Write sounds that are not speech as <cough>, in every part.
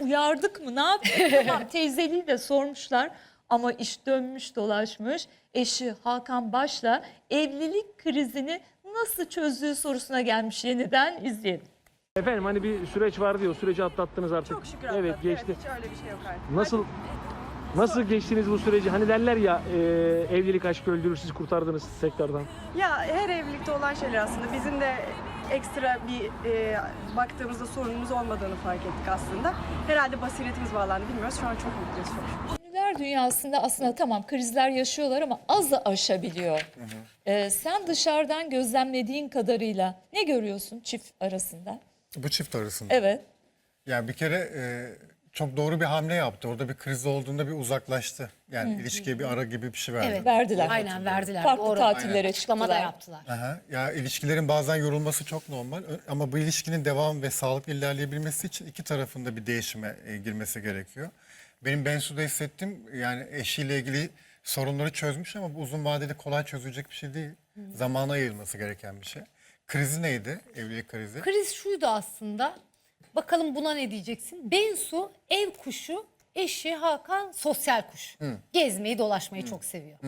uyardık mı ne yaptık? <laughs> tamam teyzeliği de sormuşlar ama iş dönmüş dolaşmış. Eşi Hakan Baş'la evlilik krizini nasıl çözdüğü sorusuna gelmiş yeniden izleyelim. Efendim hani bir süreç vardı ya o süreci atlattınız artık. Çok şükür atlattık. Evet geçti. hiç öyle bir şey yok artık. Nasıl nasıl geçtiniz bu süreci? Hani derler ya e, evlilik aşkı öldürür siz kurtardınız tekrardan. Ya her evlilikte olan şeyler aslında bizim de ekstra bir e, baktığımızda sorunumuz olmadığını fark ettik aslında. Herhalde basiretimiz bağlandı bilmiyoruz. Şu an çok mutluyuz çok. Ünlüler dünyasında aslında tamam krizler yaşıyorlar ama azı aşabiliyor. Ee, sen dışarıdan gözlemlediğin kadarıyla ne görüyorsun çift arasında? Bu çift arasında. Evet. Evet. Yani bir kere e, çok doğru bir hamle yaptı. Orada bir kriz olduğunda bir uzaklaştı. Yani ilişkiye bir ara gibi bir şey verdi. Evet. Verdiler. Aynen verdiler. Farklı Doğru. tatillere Açıklama da çıktılar. yaptılar. Aha. Ya ilişkilerin bazen yorulması çok normal Ö- ama bu ilişkinin devam ve sağlıklı ilerleyebilmesi için iki tarafında bir değişime e, girmesi gerekiyor. Benim Bensu'da hissettim yani eşiyle ilgili sorunları çözmüş ama bu uzun vadede kolay çözülecek bir şey değil. Zamana yayılması gereken bir şey. Krizi neydi? Evlilik krizi. Kriz şuydu aslında. Bakalım buna ne diyeceksin? Bensu ev kuşu, eşi Hakan sosyal kuş. Gezmeyi, dolaşmayı çok seviyor.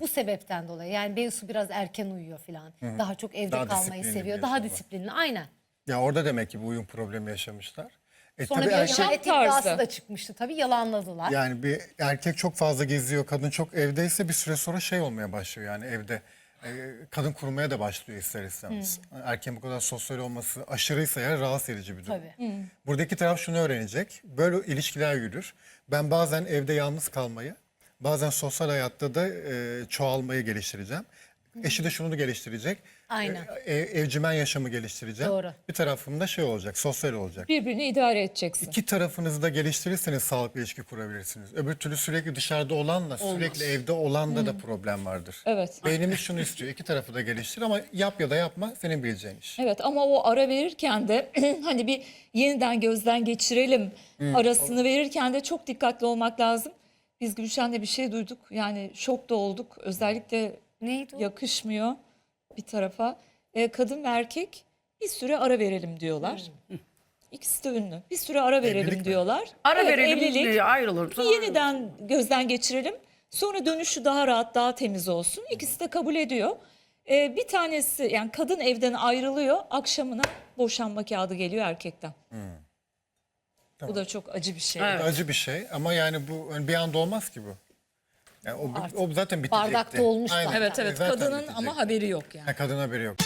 Bu sebepten dolayı yani Bensu biraz erken uyuyor falan. Daha çok evde Daha kalmayı seviyor. Daha disiplinli aynen. Ya orada demek ki bu uyum problemi yaşamışlar. E, Sonra tabii bir erkek- yaşam tarzı. da çıkmıştı tabii yalanladılar. Yani bir erkek çok fazla geziyor, kadın çok evdeyse bir süre sonra şey olmaya başlıyor yani evde. E, kadın kurmaya da başlıyor ister istemez. Erkeğin bu kadar sosyal olması aşırıysa eğer rahatsız edici bir durum. Tabii. Buradaki taraf şunu öğrenecek. Böyle ilişkiler yürür. Ben bazen evde yalnız kalmayı, bazen sosyal hayatta da e, çoğalmayı geliştireceğim. Eşi de şunu da geliştirecek. Aynen. E, e, evcimen yaşamı geliştireceğim. Doğru. Bir tarafımda şey olacak, sosyal olacak. Birbirini idare edeceksin. İki tarafınızı da geliştirirseniz sağlıklı ilişki kurabilirsiniz. Öbür türlü sürekli dışarıda olanla sürekli evde olanda da problem vardır. Evet. Beynimiz şunu istiyor. iki tarafı da geliştir ama yap ya da yapma senin bileceğin iş. Evet ama o ara verirken de <clears throat> hani bir yeniden gözden geçirelim arasını verirken de çok dikkatli olmak lazım. Biz Gülşen'le bir şey duyduk yani şok da olduk özellikle Neydi o? yakışmıyor bir tarafa. E, kadın ve erkek bir süre ara verelim diyorlar. İkisi de ünlü. Bir süre ara verelim Evlilik mi? diyorlar. Ara Evet, verelim evlilik. diye ayrılır. Bir yeniden gözden geçirelim. Sonra dönüşü daha rahat, daha temiz olsun. İkisi de kabul ediyor. Ee, bir tanesi yani kadın evden ayrılıyor. Akşamına boşanma kağıdı geliyor erkekten. Bu da çok acı bir şey. Evet. Acı bir şey ama yani bu hani bir anda olmaz ki bu. Yani o, o zaten bitecekti. Bardakta olmuş Aynen. zaten. Evet evet Zaten kadının bitecek. ama haberi yok yani. Ha, kadın haberi yok.